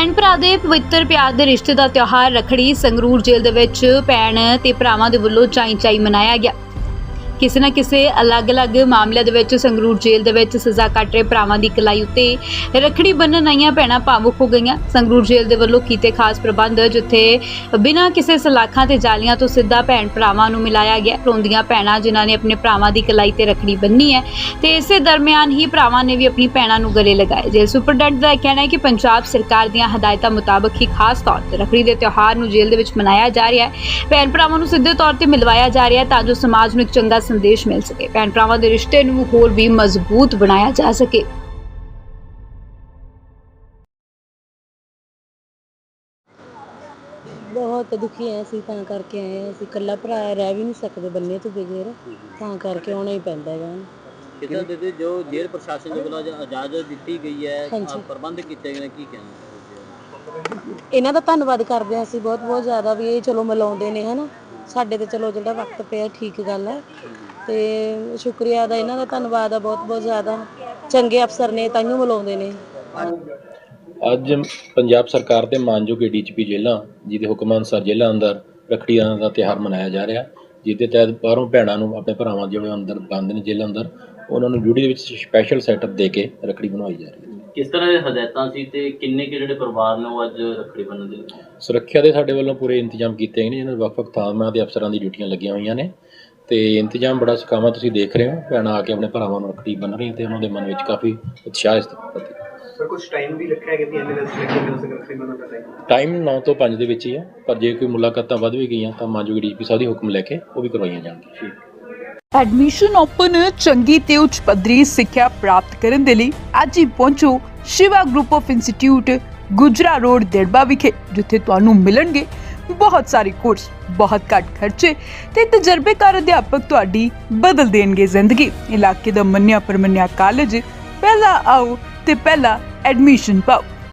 ਭੈਣ ਭਰਾ ਦੇ ਪਵਿੱਤਰ ਪਿਆਰ ਦੇ ਰਿਸ਼ਤੇ ਦਾ ਤਿਉਹਾਰ ਰੱਖੜੀ ਸੰਗਰੂਰ ਜੇਲ੍ਹ ਦੇ ਵਿੱਚ ਭੈਣ ਤੇ ਭਰਾਵਾਂ ਦੇ ਵੱਲੋਂ ਚਾਈ ਚਾਈ ਮਨਾਇਆ ਗਿਆ। ਕਿਸੇ ਨਾ ਕਿਸੇ ਅਲੱਗ-ਅਲੱਗ ਮਾਮਲਿਆਂ ਦੇ ਵਿੱਚ, ਸੰਗਰੂਰ ਜੇਲ੍ਹ ਦੇ ਵਿੱਚ ਸਜ਼ਾ ਕੱਟ ਰਹੇ ਭਰਾਵਾਂ ਦੀ ਕਲਾਈ ਉੱਤੇ ਰੱਖੜੀ ਬੰਨਣ ਆਈਆਂ ਭੈਣਾਂ ਭਾਵੁਕ ਹੋ ਗਈਆਂ। ਸੰਗਰੂਰ ਜੇਲ੍ਹ ਦੇ ਵੱਲੋਂ ਕੀਤੇ ਖਾਸ ਪ੍ਰਬੰਧ, ਜਿੱਥੇ ਬਿਨਾਂ ਕਿਸੇ ਸਲਾਖਾਂ ਤੇ ਜਾਲੀਆਂ ਤੋਂ ਸਿੱਧਾ ਭੈਣ ਭਰਾਵਾਂ ਨੂੰ ਮਿਲਾਇਆ ਗਿਆ। ਰੋਂਦੀਆਂ ਭੈਣਾਂ, ਜਿਨ੍ਹਾਂ ਨੇ ਆਪਣੇ ਭਰਾਵਾਂ ਦੀ ਕਲਾਈ ਤੇ ਰੱਖੜੀ ਬੰਨੀ ਹੈ, ਤੇ ਇਸੇ ਦਰਮਿਆਨ ਹੀ ਭਰਾਵਾਂ ਨੇ ਵੀ ਆਪਣੀ ਭੈਣਾਂ ਨੂੰ ਗਲੇ ਲਗਾਏ। ਜੇਲ੍ਹ ਸੁਪਰਡੈਂਟ ਦਾ ਇਹ ਕਹਿਣਾ ਹੈ ਕਿ ਪੰਜਾਬ ਸਰਕਾਰ ਦੀਆਂ ਹਦਾਇਤਾਂ ਮੁਤਾਬਕ ਹੀ ਖਾਸ ਤੌਰ ਤੇ ਰੱਖੜੀ ਦੇ ਤਿਉਹਾਰ ਨੂੰ ਜੇਲ੍ਹ ਦੇ ਵਿੱਚ ਮਨਾਇਆ ਜਾ ਰਿਹਾ ਹੈ। ਭੈਣ ਭਰਾਵਾਂ ਨੂੰ ਸਿੱਧੇ ਤੌਰ ਤੇ ਮਿਲਵਾਇਆ ਜਾ ਰਿਹਾ ਹੈ ਤਾਂ ਜੋ ਸਮਾਜ ਨੂੰ ਇੱਕ ਚੰਗਾ ਸੰਦੇਸ਼ ਮਿਲ ਸਕੇ। ਭੈਣ ਭਰਾਵਾਂ ਦੇ ਰਿਸ਼ਤੇ ਨੂੰ ਹੋਰ ਵੀ ਮਜ਼ਬੂਤ ਬਣਾਇਆ ਜਾ ਸਕੇ। ਬਹੁਤ ਦੁਖੀ ਐ ਅਸੀਂ ਤਾਂ ਕਰਕੇ ਆਏ ਹਾਂ ਅਸੀਂ ਇਕੱਲਾ ਭਰਾ ਰਹਿ ਵੀ ਨਹੀਂ ਸਕਦੇ ਬੰਨੇ ਤੋਂ ਬਗੈਰ। ਤਾਂ ਕਰਕੇ ਆਉਣਾ ਹੀ ਪੈਂਦਾ ਹੈਗਾ। ਕਿਦਾਂ ਦੇ ਦੇ ਜੋ ਜੇਲ੍ਹ ਪ੍ਰਸ਼ਾਸਨ ਦੇ ਵੱਲੋਂ ਇਜਾ- ਇਜਾਜ਼ਤ ਦਿੱਤੀ ਗਈ ਹੈ ਪ੍ਰਬੰਧ ਕੀਤੇ ਗਏ ਨੇ ਕੀ ਕਹਿਣਾ ਇਹਨਾਂ ਦਾ ਧੰਨਵਾਦ ਕਰਦੇ ਹਾਂ ਅਸੀਂ ਬਹੁਤ ਬਹੁਤ ਜ਼ਿਆਦਾ ਵੀ ਇਹ ਚਲੋ ਮਿਲਾਉਂਦੇ ਨੇ ਹਨਾ। ਸਾਡੇ ਤੇ ਚਲੋ ਜਿਹੜਾ ਵਕਤ ਪਿਆ ਠੀਕ ਗੱਲ ਹੈ। ਤੇ ਸ਼ੁਕਰੀਆ ਦਾ ਇਹਨਾਂ ਦਾ ਧੰਨਵਾਦ ਆ ਬਹੁਤ ਬਹੁਤ ਜ਼ਿਆਦਾ। ਚੰਗੇ ਅਫਸਰ ਨੇ ਤਾਈਓ ਮਿਲਾਉਂਦੇ ਨੇ। ਅੱਜ ਪੰਜਾਬ ਸਰਕਾਰ ਦੇ ਮਾਨਯੋਗ ਡੀਜੀਪੀ ਜੇਲ੍ਹਾਂ ਜਿਹਦੇ ਹੁਕਮ ਅਨੁਸਾਰ ਜੇਲ੍ਹਾਂ ਅੰਦਰ ਰੱਖੜੀਆਂ ਦਾ ਤਿਉਹਾਰ ਮਨਾਇਆ ਜਾ ਰਿਹਾ ਜਿਹਦੇ ਤਹਿਤ ਬਾਹਰੋਂ ਭੈਣਾਂ ਨੂੰ ਆਪਣੇ ਭਰਾਵਾਂ ਜਿਹੜੇ ਅੰਦਰ ਬੰਦ ਨੇ ਜੇਲ੍ਹਾਂ ਅੰਦਰ ਉਹਨਾਂ ਨੂੰ ਡਿਊਟੀ ਦੇ ਵਿੱਚ ਸਪੈਸ਼ਲ ਸੈਟਅਪ ਦੇ ਕੇ ਰੱਖੜੀ ਬਣਵਾਈ ਜਾ ਰਹੀ ਹੈ। ਕਿਸ ਤਰ੍ਹਾਂ ਦੇ ਹਦਾਇਤਾਂ ਸੀ ਤੇ ਕਿੰਨੇ ਕਿ ਜਿਹੜੇ ਪਰਿਵਾਰ ਨੇ ਉਹ ਅੱਜ ਰੱਖੜੀ ਬੰਨ੍ਹਣ ਦੇ ਲਈ ਸੁਰੱਖਿਆ ਦੇ ਸਾਡੇ ਵੱਲੋਂ ਪੂਰੇ ਇੰਤਜ਼ਾਮ ਕੀਤੇ ਗਏ ਨੇ ਜਿਹਨਾਂ ਵੱਖ-ਵੱਖ ਥਾਵਾਂ ਦੇ ਅਫਸਰਾਂ ਦੀ ਡਿਊਟੀਆਂ ਲੱਗੀਆਂ ਹੋਈਆਂ ਨੇ। ਤੇ ਇੰਤਜ਼ਾਮ ਬੜਾ ਸੁਖਾਵਾਂ ਤੁਸੀਂ ਦੇਖ ਰਹੇ ਹੋ ਭੈਣਾਂ ਆ ਕੇ ਆਪਣੇ ਭਰਾਵਾਂ ਨੂੰ ਰੱਖੜੀ ਬੰਨ੍ਹ ਰਹੀਆਂ ਤੇ ਉਹਨਾਂ ਦੇ ਮਨ ਵਿੱਚ ਕਾਫੀ ਉਤਸ਼ਾਹ ਇਸ ਪ੍ਰਤੀ ਸਰ ਕੁਝ ਟਾਈਮ ਵੀ ਰੱਖਿਆ ਗਿਆ ਵੀ ਇੰਨੇ ਦਾ ਸਿਲੈਕਟ ਕਰ ਸਕਣ ਖਰੀਦਣ ਦਾ ਟਾਈਮ ਟਾਈਮ 9 ਤੋਂ 5 ਦੇ ਵਿੱਚ ਹੀ ਹੈ ਪਰ ਜੇ ਕੋਈ ਮੁਲਾਕਾਤਾਂ ਵੱਧ ਵੀ ਗਈਆਂ ਤਾਂ ਮਾਨਯੋਗ ਡੀਜੀਪੀ ਸਾਹਿਬ ਦੀ ਹੁਕਮ ਲੈ ਕੇ ਉਹ ਵੀ ਕਰਵਾਈਆਂ ਜਾਣਗੀਆਂ। ਐਡਮਿਸ਼ਨ ਓਪਨ ਚੰਗੀ ਤੇ ਉੱਚ ਪੱਧਰੀ ਸਿੱਖਿਆ ਪ੍ਰਾਪਤ ਕਰਨ ਦੇ ਲਈ ਅੱਜ ਹੀ ਪਹੁੰਚੋ Shiva group of institute Gujra road Dirba ਵਿਖੇ ਜਿੱਥੇ ਤੁਹਾਨੂੰ ਮਿਲਣਗੇ ਬਹੁਤ ਸਾਰੇ ਕੋਰਸ ਬਹੁਤ ਘੱਟ ਖਰਚੇ ਤੇ ਤਜਰਬੇਕਾਰ ਅਧਿਆਪਕ ਤੁਹਾਡੀ ਬਦਲ ਦੇਣਗੇ ਜ਼ਿੰਦਗੀ। ਇਲਾਕੇ ਦਾ ਮੰਨਿਆ ਪਰਮੰਨਿਆ ਕਾਲਜ ਪਹਿਲਾ ਆਓ ਤੇ ਪਹਿਲਾ ਐਡਮਿਸ਼ਨ ਪਾਓ।